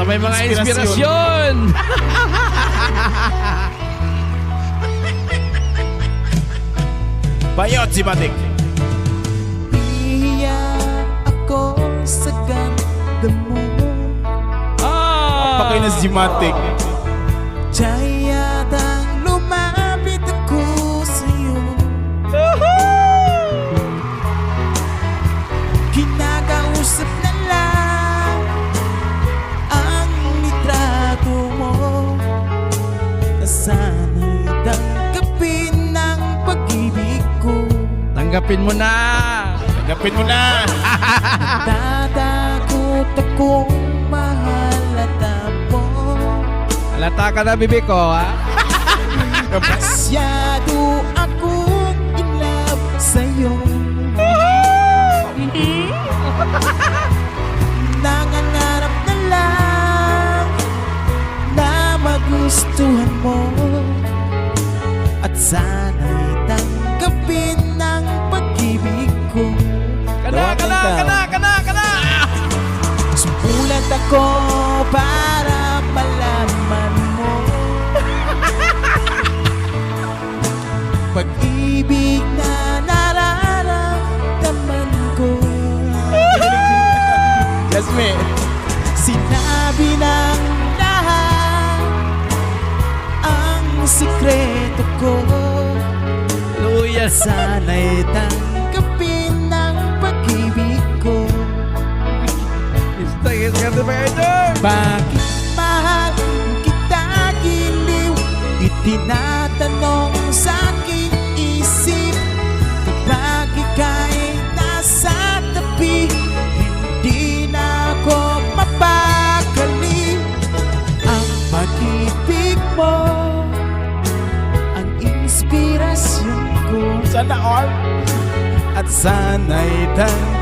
Basta may mga inspirasyon. Bayot si Matik. Iyak ako sa ganda mo ah! Pakay na si Matik. Tiyatang Tanggapin mo na. Tanggapin mo na. Tatakot akong mahalata mo Alata ka na, bibi ko, ha? Masyado akong in love sa'yo Nangangarap na lang Na magustuhan mo At sana'y ako para malaman mo. Pag-ibig na nararamdaman ko. Jasmine. Sinabi ng lahat Ang sikreto ko. Luya sa... Sana'y tanggapin Gusto pa kayo, Bakit? Mahal kita giliw. Itinatanong sa aking isip. Kapag ika'y nasa tabi Hindi na ako mapakali Ang pag-ibig mo Ang inspirasyon ko. Sana all. At sana'y tanggapin